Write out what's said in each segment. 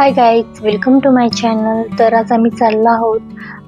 Hi guys welcome to my channel तर आज आम्ही चाललो आहोत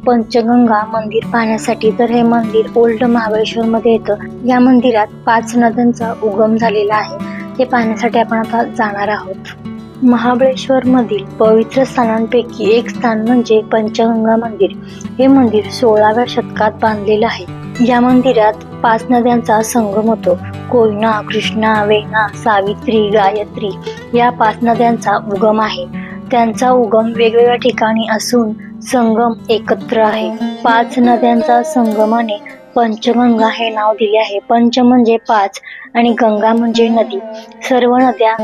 पंचगंगा मंदिर पाहण्यासाठी. तर हे मंदिर ओल्ड महाबळेश्वरमध्ये येतं. या मंदिरात पाच नद्यांचा उगम झालेला आहे. ते पाहण्यासाठी आपण आता जाणार आहोत. महाबळेश्वरमधील पवित्र स्थानांपैकी एक स्थान म्हणजे पंचगंगा मंदिर. हे मंदिर सोळाव्या शतकात बांधलेलं आहे. या मंदिरात पाच नद्यांचा संगम होतो. कोयना कृष्णा वेणा सावित्री गायत्री या पाच नद्यांचा उगम आहे. त्यांचा उगम वेगवेगळ्या ठिकाणी असून संगम एकत्र आहे. पाच नद्यांचा संगमाने पंचगंगा हे नाव दिले आहे. पंच म्हणजे पाच आणि गंगा म्हणजे नदी. सर्व नद्या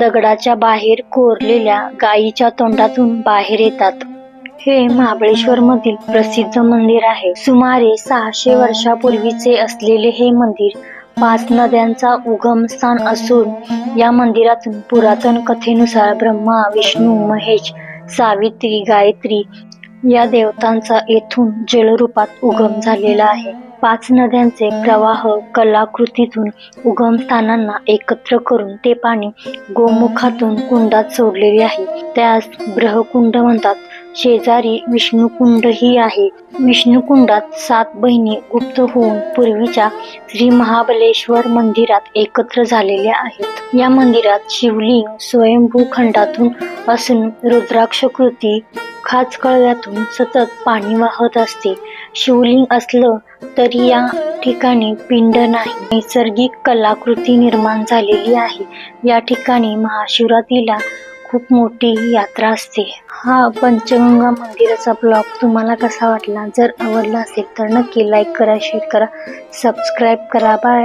दगडाच्या बाहेर कोरलेल्या गायीच्या तोंडातून बाहेर येतात. हे महाबळेश्वर मधील प्रसिद्ध मंदिर आहे. सुमारे सहाशे वर्षापूर्वीचे असलेले हे मंदिर पाच नद्यांचा उगम स्थान असून या मंदिरातून पुरातन कथेनुसार ब्रह्मा विष्णू महेश सावित्री गायत्री या देवतांचा येथून जलरूपात उगम झालेला आहे. पाच नद्यांचे प्रवाह कलाकृतीतून उगम स्थानांना एकत्र करून ते पाणी गोमुखातून कुंडात सोडलेले आहे. त्यास ब्रहकुंड म्हणतात. शेजारी विष्णुकुंड ही आहे. विष्णुकुंडात सात बहिणी गुप्त होऊन पूर्वीच्या श्री महाबलेश्वर मंदिरात एकत्र झालेल्या आहेत. या मंदिरात शिवलिंग स्वयंभू खंडातून असून रुद्राक्षकृती खाच कळव्यातून सतत पाणी वाहत असते. शिवलिंग असलं तरी या ठिकाणी पिंड नाही. नैसर्गिक कलाकृती निर्माण झालेली आहे. या ठिकाणी महाशिवरात्रीला खूप मोठी यात्रा असते. हा पंचगंगा मंदिराचा ब्लॉग तुम्हाला कसा वाटला? जर आवडला असेल तर नक्की लाईक करा शेअर करा सबस्क्राईब करा. बाय